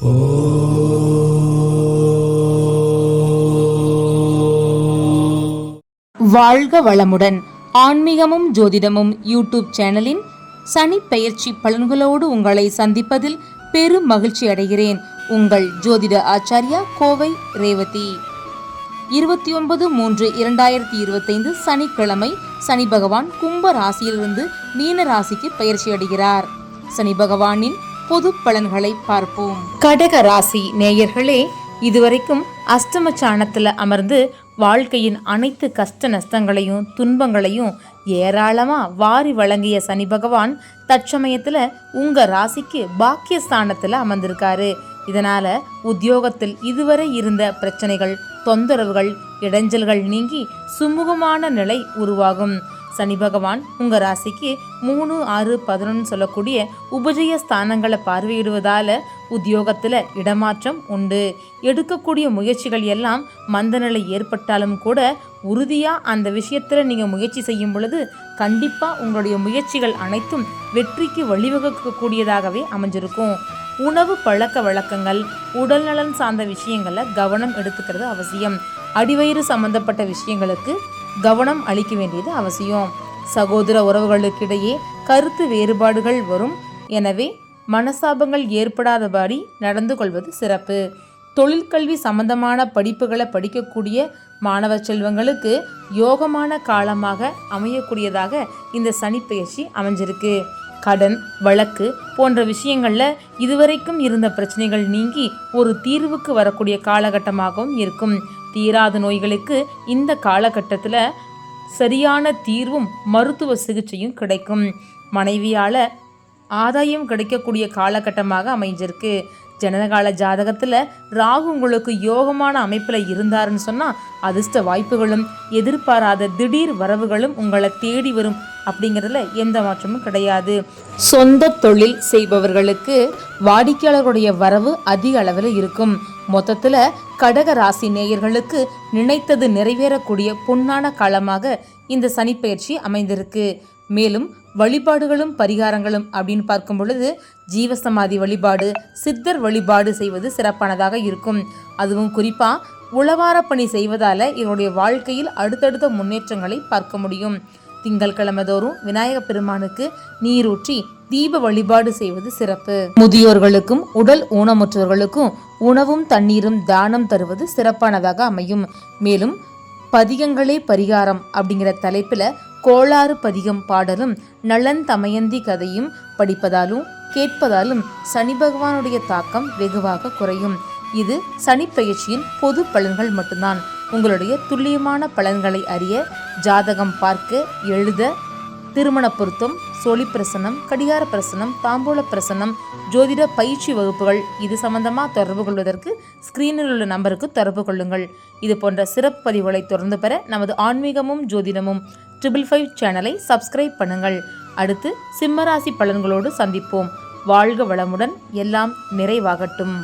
வாழ்க வளமுடன். ஆன்மீகமும் ஜோதிடமும் யூடியூப் சேனலின் சனி பெயர்ச்சி பலன்களோடு உங்களை சந்திப்பதில் பெரும் மகிழ்ச்சி அடைகிறேன். உங்கள் ஜோதிட ஆச்சாரியா கோவை ரேவதி. இருபத்தி ஒன்பது மூன்று இரண்டாயிரத்தி இருபத்தைந்து சனிக்கிழமை சனி பகவான் கும்ப ராசியிலிருந்து மீன ராசிக்கு பயிற்சி அடைகிறார். சனி பகவானின் பொது பலன்களை பார்ப்போம். கடக ராசி நேயர்களே இதுவரைக்கும் அஷ்டம சாணத்துல அமர்ந்து வாழ்க்கையின் அனைத்து கஷ்ட நஷ்டங்களையும் துன்பங்களையும் ஏராளமா வாரி வழங்கிய சனி பகவான் தற்சமயத்துல உங்க ராசிக்கு பாக்கியஸ்தானத்துல அமர்ந்திருக்காரு. இதனால உத்தியோகத்தில் இதுவரை இருந்த பிரச்சனைகள் தொந்தரவுகள் இடைஞ்சல்கள் நீங்கி சுமூகமான நிலை உருவாகும். சனி பகவான் உங்கள் ராசிக்கு மூணு ஆறு பதினொன்று சொல்லக்கூடிய உபஜய ஸ்தானங்களை பார்வையிடுவதால் உத்தியோகத்தில் இடமாற்றம் உண்டு. எடுக்கக்கூடிய முயற்சிகள் எல்லாம் மந்தநிலை ஏற்பட்டாலும் கூட உறுதியாக அந்த விஷயத்தில் நீங்கள் முயற்சி செய்யும் பொழுது கண்டிப்பாக உங்களுடைய முயற்சிகள் அனைத்தும் வெற்றிக்கு வழிவகுக்கக்கூடியதாகவே அமைஞ்சிருக்கும். உணவு பழக்க வழக்கங்கள் உடல்நலன் சார்ந்த விஷயங்களை கவனம் எடுத்துக்கிறது அவசியம். அடிவயிறு சம்பந்தப்பட்ட விஷயங்களுக்கு கவனம் அளிக்க வேண்டியது அவசியம். சகோதர உறவுகளுக்கிடையே கருத்து வேறுபாடுகள் வரும். எனவே மனசாபங்கள் ஏற்படாதபடி நடந்து கொள்வது சிறப்பு. தொழிற்கல்வி சம்பந்தமான படிப்புகளை படிக்கக்கூடிய மாணவ செல்வங்களுக்கு யோகமான காலமாக அமையக்கூடியதாக இந்த சனிப்பெயர்ச்சி அமைஞ்சிருக்கு. கடன் வழக்கு போன்ற விஷயங்களில் இதுவரைக்கும் இருந்த பிரச்சனைகள் நீங்கி ஒரு தீர்வுக்கு வரக்கூடிய காலகட்டமாகவும் இருக்கும். தீராத நோய்களுக்கு இந்த காலகட்டத்தில் சரியான தீர்வும் மருத்துவ சிகிச்சையும் கிடைக்கும். மனைவியால் ஆதாயம் கிடைக்கக்கூடிய காலகட்டமாக அமைஞ்சிருக்கு. ஜனனகால ஜாதகத்தில் ராகு உங்களுக்கு யோகமான அமைப்பில் இருந்தாருன்னு சொன்னால் அதிர்ஷ்ட வாய்ப்புகளும் எதிர்பாராத திடீர் வரவுகளும் உங்களை தேடி வரும் அப்படிங்கிறதுல எந்த மாற்றமும் கிடையாது. சொந்த தொழில் செய்பவர்களுக்கு வாடிக்கையாளர்களுடைய வரவு அதிக அளவில் இருக்கும். மொத்தத்தில் கடக ராசி நேயர்களுக்கு நினைத்தது நிறைவேறக்கூடிய பொன்னான காலமாக இந்த சனிப்பெயர்ச்சி அமைந்திருக்கு. மேலும் வழிபாடுகளும் பரிகாரங்களும் அப்படின்னு பார்க்கும் பொழுது ஜீவசமாதி வழிபாடு சித்தர் வழிபாடு செய்வது சிறப்பானதாக இருக்கும். அதுவும் குறிப்பாக உளவார பணி செய்வதால் இவருடைய வாழ்க்கையில் அடுத்தடுத்த முன்னேற்றங்களை பார்க்க முடியும். திங்கட்கிழமை தோறும் விநாயக பெருமானுக்கு நீரூற்றி தீப வழிபாடு செய்வது சிறப்பு. முதியோர்களுக்கும் உடல் ஊனமுற்றவர்களுக்கும் உணவும் தண்ணீரும் தானம் தருவது சிறப்பானதாக அமையும். மேலும் பதிகங்களே பரிகாரம் அப்படிங்கிற தலைப்பில் கோளாறு பதிகம் பாடலும் நலன் தமயந்தி கதையும் படிப்பதாலும் கேட்பதாலும் சனி பகவானுடைய தாக்கம் வெகுவாக குறையும். இது சனிப்பயிற்சியின் பொது பலன்கள் மட்டும்தான். உங்களுடைய துல்லியமான பலன்களை அறிய ஜாதகம் பார்க்க எழுத திருமண பொருத்தம் சோழி பிரசனம் கடிகார பிரசனம் தாம்பூல பிரசனம் ஜோதிட பயிற்சி வகுப்புகள். இது சம்பந்தமாக தொடர்பு கொள்வதற்கு ஸ்க்ரீனில் உள்ள நம்பருக்கு தொடர்பு கொள்ளுங்கள். இது போன்ற சிறப்பு பதிவுகளை தொடர்ந்து பெற நமது ஆன்மீகமும் ஜோதிடமும் ட்ரிபிள் ஃபைவ் சேனலை சப்ஸ்கிரைப் பண்ணுங்கள். அடுத்து சிம்மராசி பலன்களோடு சந்திப்போம். வாழ்க வளமுடன். எல்லாம் நிறைவாகட்டும்.